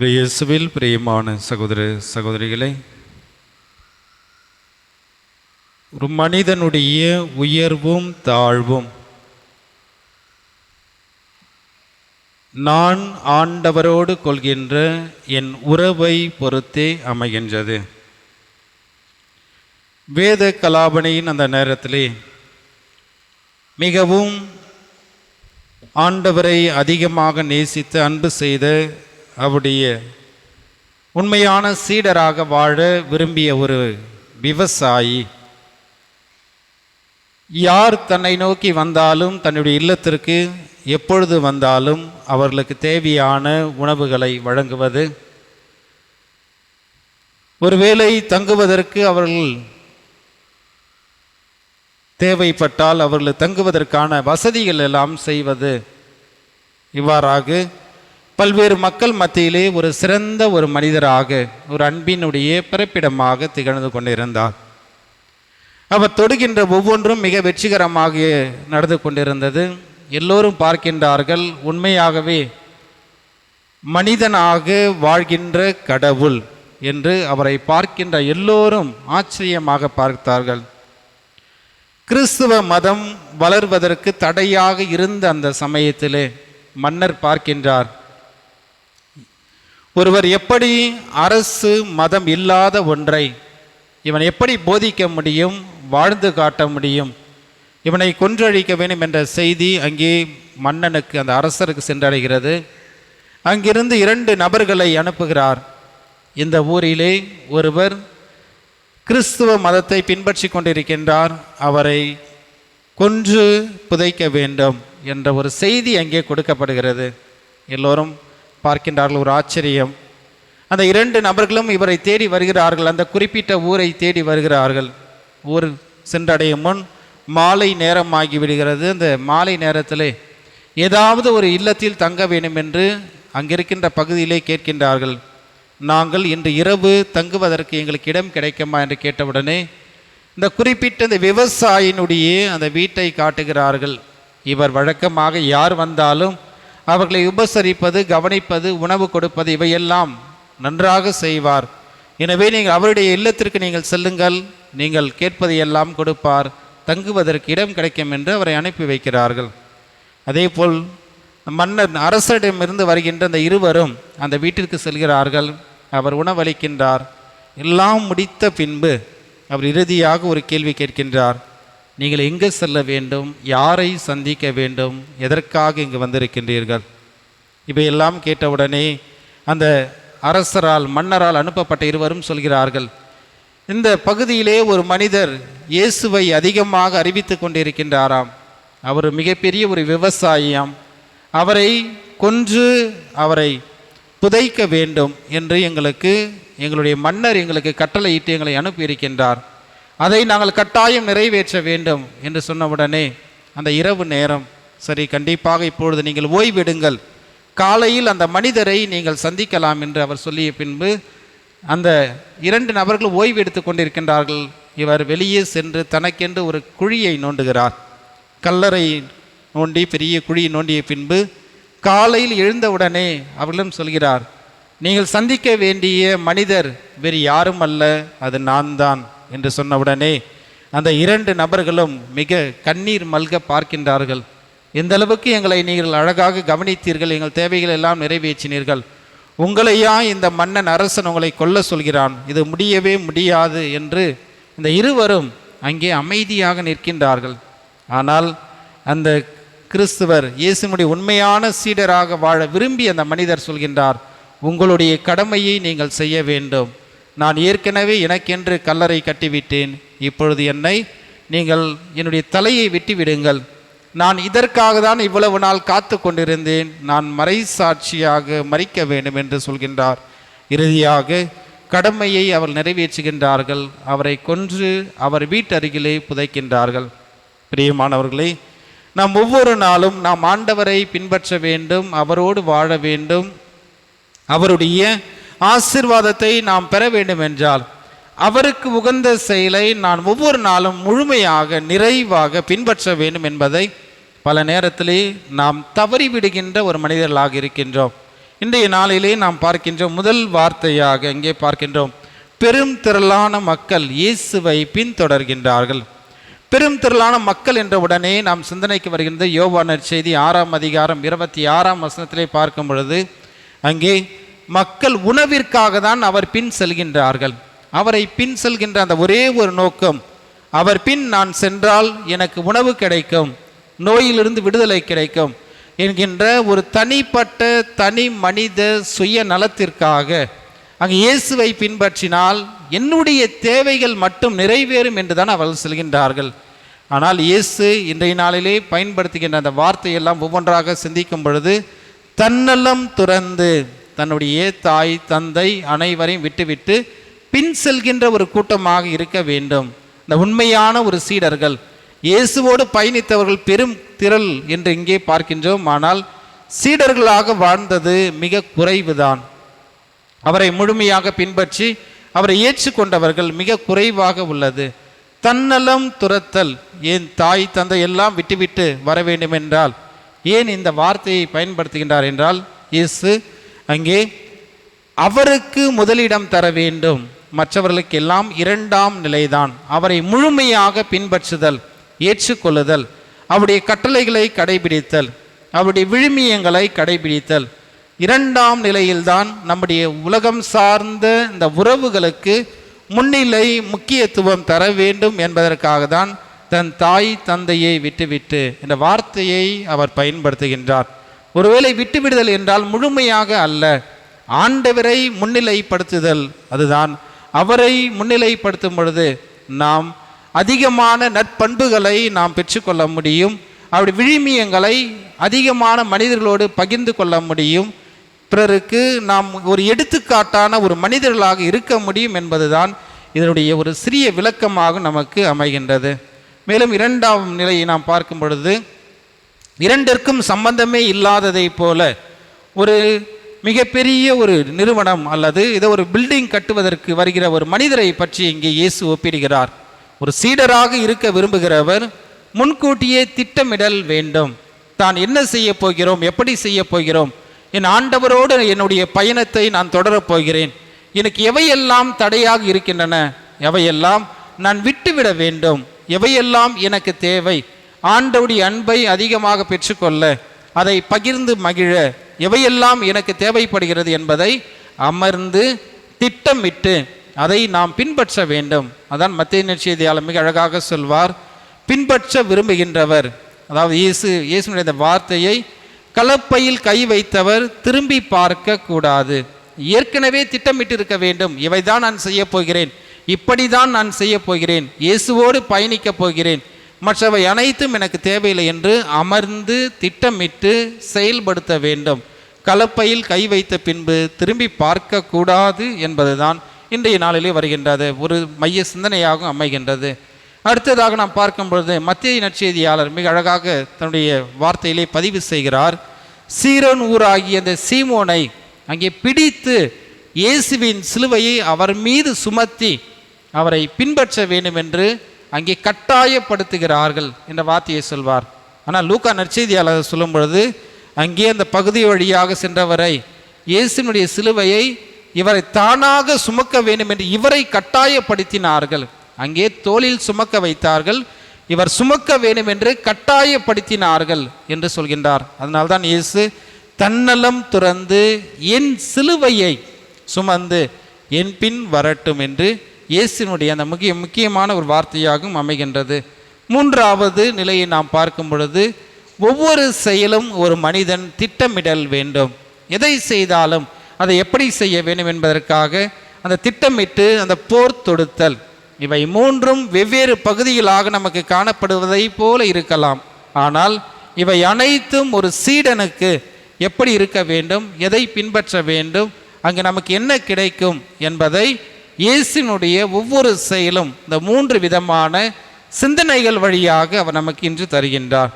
இயேசுவில் பிரியமான சகோதர சகோதரிகளை ஒரு மனிதனுடைய உயர்வும் தாழ்வும். நான் ஆண்டவரோடு கொள்கின்ற என் உறவை பொறுத்தே அமைகின்றது. வேத கலாபனையின் அந்த நேரத்திலே மிகவும் ஆண்டவரை அதிகமாக நேசித்து அன்பு செய்த அவருடைய உண்மையான சீடராக வாழ விரும்பிய ஒரு விவசாயி. யார் தன்னை நோக்கி வந்தாலும் தன்னுடைய இல்லத்திற்கு எப்பொழுது வந்தாலும் அவர்களுக்கு தேவையான உணவுகளை வழங்குவது. ஒருவேளை தங்குவதற்கு அவர்கள் தேவைப்பட்டால் அவர்கள் தங்குவதற்கான வசதிகள் எல்லாம் செய்வது இவ்வாறாக பல்வேறு மக்கள் மத்தியிலே ஒரு சிறந்த ஒரு மனிதராக ஒரு அன்பினுடைய பிறப்பிடமாக திகழ்ந்து கொண்டிருந்தார். அவர் தொடுகின்ற ஒவ்வொன்றும் மிக வெற்றிகரமாக நடந்து கொண்டிருந்தது. எல்லோரும் பார்க்கின்றார்கள் உண்மையாகவே மனிதனாக வாழ்கின்ற கடவுள் என்று அவரை பார்க்கின்ற எல்லோரும் ஆச்சரியமாக பார்த்தார்கள். கிறிஸ்துவ மதம் வளர்வதற்கு தடையாக இருந்த அந்த சமயத்திலே மன்னர் பார்க்கின்றார். ஒருவர் எப்படி அரசு மதம் இல்லாத ஒன்றை இவன் எப்படி போதிக்க முடியும் வாழ்ந்து காட்ட முடியும் இவனை கொன்றழிக்க வேண்டும் என்ற செய்தி அங்கே மன்னனுக்கு அந்த அரசருக்கு சென்றடைகிறது. அங்கிருந்து இரண்டு நபர்களை அனுப்புகிறார். இந்த ஊரிலே ஒருவர் கிறிஸ்துவ மதத்தை பின்பற்றி கொண்டிருக்கின்றார். அவரை கொன்று புதைக்க வேண்டும் என்ற ஒரு செய்தி அங்கே கொடுக்கப்படுகிறது. எல்லோரும் பார்க்கின்றார்கள் ஒரு ஆச்சரியம். அந்த இரண்டு நபர்களும் இவரை தேடி வருகிறார்கள் அந்த குறிப்பிட்ட ஊரை தேடி வருகிறார்கள். ஊர் சென்றடையும் முன் மாலை நேரம் ஆகிவிடுகிறது அந்த மாலை நேரத்தில் ஏதாவது ஒரு இல்லத்தில் தங்க வேண்டும் என்று அங்கிருக்கின்ற பகுதியிலே கேட்கின்றார்கள். நாங்கள் இன்று இரவு தங்குவதற்கு எங்களுக்கு இடம் கிடைக்குமா? என்று கேட்டவுடனே இந்த குறிப்பிட்ட இந்த விவசாயினுடைய அந்த வீட்டை காட்டுகிறார்கள். இவர் வழக்கமாக யார் வந்தாலும் அவர்களை உபசரிப்பது கவனிப்பது உணவு கொடுப்பது இவையெல்லாம் நன்றாக செய்வார். எனவே நீங்கள் அவருடைய இல்லத்திற்கு நீங்கள் செல்லுங்கள். நீங்கள் கேட்பதை எல்லாம் கொடுப்பார். தங்குவதற்கு இடம் கிடைக்கும் என்று அவரை அனுப்பி வைக்கிறார்கள். அதேபோல் மன்னர் அரசரிடமிருந்து வருகின்ற அந்த இருவரும் அந்த வீட்டிற்கு செல்கிறார்கள். அவர் உணவளிக்கின்றார். எல்லாம் முடித்த பின்பு அவர் இறுதியாக ஒரு கேள்வி கேட்கின்றார். நீங்கள் எங்கே செல்ல வேண்டும் யாரை சந்திக்க வேண்டும் எதற்காக இங்கு வந்திருக்கின்றீர்கள்? இவையெல்லாம் கேட்டவுடனே அந்த அரசரால் மன்னரால் அனுப்பப்பட்ட இருவரும் சொல்கிறார்கள் இந்த பகுதியிலே ஒரு மனிதர் இயேசுவை அதிகமாக அறிவித்து கொண்டிருக்கின்றாராம். அவர் மிகப்பெரிய ஒரு விவசாயியாம். அவரை கொன்று அவரை புதைக்க வேண்டும் என்று எங்களுக்கு எங்களுடைய மன்னர் எங்களுக்கு கட்டளையிட்டு எங்களை அனுப்பியிருக்கின்றார். அதை நாங்கள் கட்டாயம் நிறைவேற்ற வேண்டும் என்று சொன்னவுடனே அந்த இரவு நேரம். சரி கண்டிப்பாக இப்பொழுது நீங்கள் ஓய்வெடுங்கள். காலையில் அந்த மனிதரை நீங்கள் சந்திக்கலாம் என்று அவர் சொல்லிய பின்பு அந்த இரண்டு நபர்கள் ஓய்வு எடுத்து கொண்டிருக்கின்றார்கள். இவர் வெளியே சென்று தனக்கென்று ஒரு குழியை நோண்டுகிறார். கல்லறை நோண்டி பெரிய குழியை நோண்டிய பின்பு காலையில் எழுந்தவுடனே அவர்களும் சொல்கிறார் நீங்கள் சந்திக்க வேண்டிய மனிதர் வேறு யாரும் அல்ல அது நான் தான். என்று சொன்னவுடனே அந்த இரண்டு நபர்களும் மிக கண்ணீர் மல்க பார்க்கின்றார்கள். எந்த அளவுக்கு எங்களை நீங்கள் அழகாக கவனித்தீர்கள் எங்கள் தேவைகள் எல்லாம் நிறைவேற்றினீர்கள். உங்களையா இந்த மன்னன் அரசன் உங்களை கொல்ல சொல்கிறான். இது முடியவே முடியாது என்று இந்த இருவரும் அங்கே அமைதியாக நிற்கின்றார்கள். ஆனால் அந்த கிறிஸ்துவர் இயேசுனுடைய உண்மையான சீடராக வாழ விரும்பி அந்த மனிதர் சொல்கின்றார் உங்களுடைய கடமையை நீங்கள் செய்ய வேண்டும். நான் ஏற்கனவே எனக்கென்று கல்லறை கட்டிவிட்டேன். இப்பொழுது என்னை நீங்கள் என்னுடைய தலையை விட்டுவிடுங்கள். நான் இதற்காக தான் இவ்வளவு நாள் காத்து கொண்டிருந்தேன். நான் மறை சாட்சியாக மறிக்க வேண்டும் என்று சொல்கின்றார். இறுதியாக கடமையை அவர் நிறைவேற்றுகின்றார்கள். அவரை கொன்று அவர் வீட்டருகிலே புதைக்கின்றார்கள். பிரியமானவர்களே நாம் ஒவ்வொரு நாளும் நாம் ஆண்டவரை பின்பற்ற வேண்டும் அவரோடு வாழ வேண்டும். அவருடைய ஆசிர்வாதத்தை நாம் பெற வேண்டும் என்றால் அவருக்கு உகந்த செயலை நான் ஒவ்வொரு நாளும் முழுமையாக நிறைவாக பின்பற்ற வேண்டும் என்பதை பல நேரத்திலே நாம் தவறிவிடுகின்ற ஒரு மனிதர்களாக இருக்கின்றோம். இன்றைய நாளிலே நாம் பார்க்கின்றோம் முதல் வார்த்தையாக இங்கே பார்க்கின்றோம். பெரும் திரளான மக்கள் இயேசுவை பின்தொடர்கின்றார்கள். பெரும் திரளான மக்கள் என்ற உடனே நாம் சிந்தனைக்கு வருகின்ற யோவானர் செய்தி ஆறாம் அதிகாரம் இருபத்தி ஆறாம் வசனத்திலே பார்க்கும் பொழுது அங்கே மக்கள் உணவிற்காக தான் அவர் பின் செல்கின்றார்கள். அவரை பின் செல்கின்ற அந்த ஒரே ஒரு நோக்கம் அவர் பின் நான் சென்றால் எனக்கு உணவு கிடைக்கும் நோயிலிருந்து விடுதலை கிடைக்கும் என்கின்ற ஒரு தனிப்பட்ட தனி மனித சுய நலத்திற்காக அங்கு இயேசுவை பின்பற்றினால் என்னுடைய தேவைகள் மட்டும் நிறைவேறும் என்று தான் அவர்கள் செல்கின்றார்கள். ஆனால் இயேசு இன்றைய நாளிலே பயன்படுத்துகின்ற அந்த வார்த்தையெல்லாம் ஒவ்வொன்றாக சிந்திக்கும் பொழுது தன்னலம் துறந்து தன்னுடைய தாய் தந்தை அனைவரையும் விட்டுவிட்டு பின் செல்கின்ற ஒரு கூட்டமாக இருக்க வேண்டும். இந்த உண்மையான ஒரு சீடர்கள் இயேசுவோடு பயணித்தவர்கள் பெரும் திரள் என்று இங்கே பார்க்கின்றோம். ஆனால் சீடர்களாக வாழ்ந்தது மிக குறைவுதான். அவரை முழுமையாக பின்பற்றி அவரை ஏற்றுக்கொண்டவர்கள் மிக குறைவாக உள்ளது. தன்னலம் துரத்தல் ஏன் தாய் தந்தை எல்லாம் விட்டுவிட்டு வர வேண்டும் என்றால் ஏன் இந்த வார்த்தையை பயன்படுத்துகின்றார் என்றால் இயேசு அங்கே அவருக்கு முதலிடம் தர வேண்டும். மற்றவர்களுக்கு எல்லாம் இரண்டாம் நிலைதான். அவரை முழுமையாக பின்பற்றுதல் ஏற்றுக்கொள்ளுதல் அவருடைய கட்டளைகளை கடைபிடித்தல் அவருடைய விழுமியங்களை கடைபிடித்தல். இரண்டாம் நிலையில்தான் நம்முடைய உலகம் சார்ந்த இந்த உறவுகளுக்கு முன்னிலை முக்கியத்துவம் தர வேண்டும் என்பதற்காக தான் தன் தாய் தந்தையை விட்டுவிட்டு இந்த வார்த்தையை அவர் பயன்படுத்துகின்றார். ஒருவேளை விட்டுவிடுதல் என்றால் முழுமையாக அல்ல. ஆண்டவரை முன்னிலைப்படுத்துதல் அதுதான். அவரை முன்னிலைப்படுத்தும் பொழுது நாம் அதிகமான நற்பண்புகளை நாம் பெற்றுக்கொள்ள முடியும். அவருடைய விழுமியங்களை அதிகமான மனிதர்களோடு பகிர்ந்து கொள்ள முடியும். பிறருக்கு நாம் ஒரு எடுத்துக்காட்டான ஒரு மனிதர்களாக இருக்க முடியும் என்பதுதான் இதனுடைய ஒரு சிறிய விளக்கமாக நமக்கு அமைகின்றது. மேலும் இரண்டாம் நிலையை நாம் பார்க்கும் பொழுது இரண்டிற்கும் சம்பந்தமே இல்லாததை போல ஒரு மிகப்பெரிய ஒரு நிறுவனம் அல்லது இதை ஒரு பில்டிங் கட்டுவதற்கு வருகிற ஒரு மனிதரை பற்றி இங்கே இயேசு ஒப்பிடுகிறார். ஒரு சீடராக இருக்க விரும்புகிறவர் முன்கூட்டியே திட்டமிடல் வேண்டும். தான் என்ன செய்ய போகிறோம்? எப்படி செய்ய போகிறோம்? என் ஆண்டவரோடு என்னுடைய பயணத்தை நான் தொடரப் போகிறேன். எனக்கு எவையெல்லாம் தடையாக இருக்கின்றன? எவையெல்லாம் நான் விட்டுவிட வேண்டும்? எவையெல்லாம் எனக்கு தேவை? ஆண்டவுடைய அன்பை அதிகமாக பெற்றுக்கொள்ள அதை பகிர்ந்து மகிழ எவையெல்லாம் எனக்கு தேவைப்படுகிறது என்பதை அமர்ந்து திட்டமிட்டு அதை நாம் பின்பற்ற வேண்டும். அதான் மத்திய நிச்சயதியாளர் மிக அழகாக சொல்வார். பின்பற்ற விரும்புகின்றவர் அதாவது இயேசு இயேசுனுடைய இந்த வார்த்தையை கலப்பையில் கை வைத்தவர் திரும்பி பார்க்க கூடாது. ஏற்கனவே திட்டமிட்டு இருக்க வேண்டும். இவைதான் நான் செய்ய போகிறேன். இப்படிதான் நான் செய்ய போகிறேன். இயேசுவோடு பயணிக்கப் போகிறேன். மற்றவை அனைத்தும் எனக்கு தேவையில்லை என்று அமர்ந்து திட்டமிட்டு செயல்படுத்த வேண்டும். கலப்பையில் கை வைத்த பின்பு திரும்பி பார்க்கக்கூடாது என்பதுதான் இன்றைய நாளிலே வருகின்றது. ஒரு மைய சிந்தனையாகவும் அமைகின்றது. அடுத்ததாக நாம் பார்க்கும் பொழுது மத்திய நற்செய்தியாளர் மிக அழகாக தன்னுடைய வார்த்தையிலே பதிவு செய்கிறார். சீரோன் ஊராகிய அந்த சீமோனை அங்கே பிடித்து இயேசுவின் சிலுவையை அவர் மீது சுமத்தி அவரை பின்பற்ற வேண்டும் என்று அங்கே கட்டாயப்படுத்துகிறார்கள் என்ற வார்த்தையை சொல்வார். ஆனால் லூக்கா நற்செய்தியாளர் சொல்லும் பொழுது அங்கே அந்த பகுதி வழியாக சென்றவரை இயேசுனுடைய சிலுவையை இவரை தானாக சுமக்க வேண்டும் என்று இவரை கட்டாயப்படுத்தினார்கள். அங்கே தோளில் சுமக்க வைத்தார்கள் இவர் சுமக்க வேண்டும் என்று கட்டாயப்படுத்தினார்கள் என்று சொல்கின்றார். அதனால்தான் இயேசு தன்னலம் துறந்து என் சிலுவையை சுமந்து என் பின் வரட்டும் என்று இயேசுனுடைய அந்த முக்கிய முக்கியமான ஒரு வார்த்தையாகவும் அமைகின்றது. மூன்றாவது நிலையை நாம் பார்க்கும் பொழுது ஒவ்வொரு செயலும் ஒரு மனிதன் திட்டமிடல் வேண்டும். எதை செய்தாலும் அதை எப்படி செய்ய வேண்டும் என்பதற்காக அந்த திட்டமிட்டு அந்த போர் தொடுத்தல். இவை மூன்றும் வெவ்வேறு பகுதிகளாக நமக்கு காணப்படுவதை போல இருக்கலாம். ஆனால் இவை அனைத்தும் ஒரு சீடனுக்கு எப்படி இருக்க வேண்டும் எதை பின்பற்ற வேண்டும் அங்கு நமக்கு என்ன கிடைக்கும் என்பதை இயேசுனுடைய ஒவ்வொரு செயலும் இந்த மூன்று விதமான சிந்தனைகள் வழியாக அவர் நமக்கு இன்று தருகின்றார்.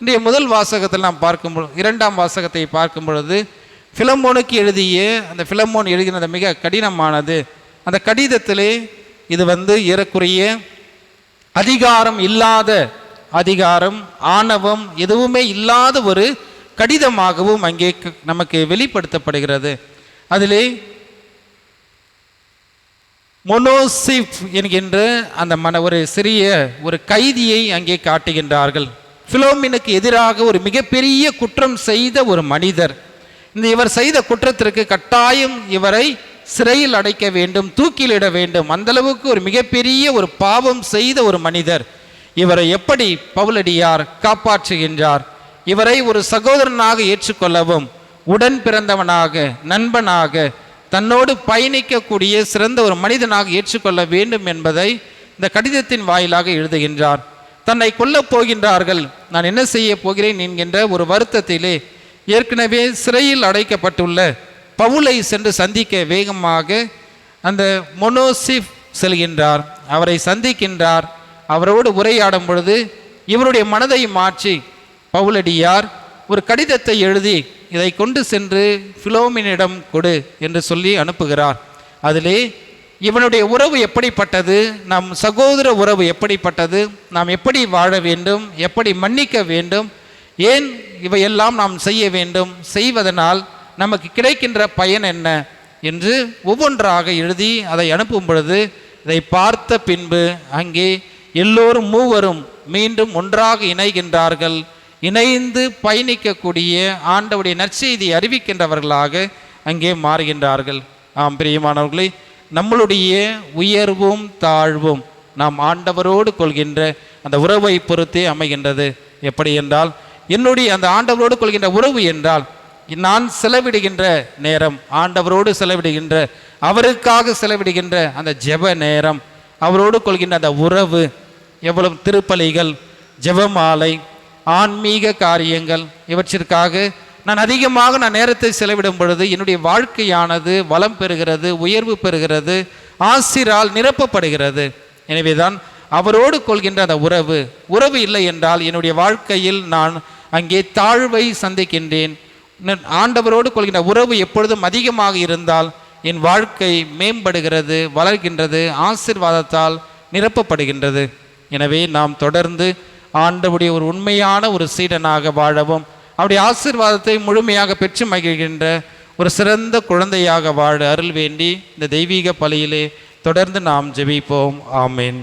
இன்றைய முதல் வாசகத்தில் நாம் பார்க்கும் பொழுது இரண்டாம் வாசகத்தை பார்க்கும் பொழுது ஃபிலமோனுக்கு எழுதிய அந்த பிலமோன் எழுதினது மிக கடினமானது. அந்த கடிதத்திலே இது வந்து ஏறக்குறைய அதிகாரம் இல்லாத அதிகாரம் ஆணவம் எதுவுமே இல்லாத ஒரு கடிதமாகவும் அங்கே நமக்கு வெளிப்படுத்தப்படுகிறது. அதிலே மொனோசிப் என்கின்ற அந்த மன ஒரு சிறிய ஒரு கைதியை அங்கே காட்டுகின்றார்கள். பிலோமினுக்கு எதிராக ஒரு மிகப்பெரிய குற்றம் செய்த ஒரு மனிதர். இந்த இவர் செய்த குற்றத்திற்கு கட்டாயம் இவரை சிறையில் அடைக்க வேண்டும் தூக்கிலிட வேண்டும். அந்த அளவுக்கு ஒரு மிகப்பெரிய ஒரு பாவம் செய்த ஒரு மனிதர். இவரை எப்படி பவுலடியார் காப்பாற்றுகின்றார்? இவரை ஒரு சகோதரனாக ஏற்றுக்கொள்ளவும் உடன் பிறந்தவனாக நண்பனாக தன்னோடு பயணிக்கக்கூடிய சிறந்த ஒரு மனிதனாக ஏற்றுக்கொள்ள வேண்டும் என்பதை இந்த கடிதத்தின் வாயிலாக எழுதுகின்றார். தன்னை கொல்லப் போகின்றார்கள். நான் என்ன செய்ய போகிறேன் என்கின்ற ஒரு வருத்தத்திலே ஏற்கனவே சிறையில் அடைக்கப்பட்டுள்ள பவுலை சென்று சந்திக்க வேகமாக அந்த மொனோசிப் செல்கின்றார். அவரை சந்திக்கின்றார். அவரோடு உரையாடும் பொழுது இவருடைய மனதை மாற்றி பவுலடியார் ஒரு கடிதத்தை எழுதி இதை கொண்டு சென்று பிலோமினிடம் கொடு என்று சொல்லி அனுப்புகிறார். அதிலே இவனுடைய உறவு எப்படிப்பட்டது? நம் சகோதர உறவு எப்படிப்பட்டது? நாம் எப்படி வாழ வேண்டும்? எப்படி மன்னிக்க வேண்டும்? ஏன் இவையெல்லாம் நாம் செய்ய வேண்டும்? செய்வதனால் நமக்கு கிடைக்கின்ற பயன் என்ன? என்று ஒவ்வொன்றாக எழுதி அதை அனுப்பும் பொழுது இதை பார்த்த பின்பு அங்கே எல்லோரும் மூவரும் மீண்டும் ஒன்றாக இணைகின்றார்கள். இணைந்து பயணிக்கக்கூடிய ஆண்டவுடைய நற்செய்தி அறிவிக்கின்றவர்களாக அங்கே மாறுகின்றார்கள். ஆம் பிரியமானவர்களே நம்மளுடைய உயர்வும் தாழ்வும் நாம் ஆண்டவரோடு கொள்கின்ற அந்த உறவை பொறுத்தே அமைகின்றது. எப்படி என்றால் என்னுடைய அந்த ஆண்டவரோடு கொள்கின்ற உறவு என்றால் நான் செலவிடுகின்ற நேரம் ஆண்டவரோடு செலவிடுகின்ற அவருக்காக செலவிடுகின்ற அந்த ஜெப நேரம் அவரோடு கொள்கின்ற அந்த உறவு எவ்வளவு திருப்பலிகள் ஜெபமாலை ஆன்மீக காரியங்கள் இவற்றிற்காக நான் அதிகமாக நான் நேரத்தை செலவிடும் பொழுது என்னுடைய வாழ்க்கையானது வளம் பெறுகிறது உயர்வு பெறுகிறது ஆசிரால் நிரப்பப்படுகிறது. எனவேதான் அவரோடு கொள்கின்ற அந்த உறவு உறவு இல்லை என்றால் என்னுடைய வாழ்க்கையில் நான் அங்கே தாழ்வை சந்திக்கின்றேன். ஆண்டவரோடு கொள்கின்ற உறவு எப்பொழுதும் அதிகமாக இருந்தால் என் வாழ்க்கை மேம்படுகிறது வளர்கின்றது ஆசிர்வாதத்தால் நிரப்பப்படுகின்றது. எனவே நாம் தொடர்ந்து ஆண்டவுடைய ஒரு உண்மையான ஒரு சீடனாக வாழவும் அவருடைய ஆசீர்வாதத்தை முழுமையாக பெற்று மகிழ்கின்ற ஒரு சிறந்த குழந்தையாக வாழ அருள் வேண்டி இந்த தெய்வீக பலியிலே தொடர்ந்து நாம் ஜெபிப்போம். ஆமேன்.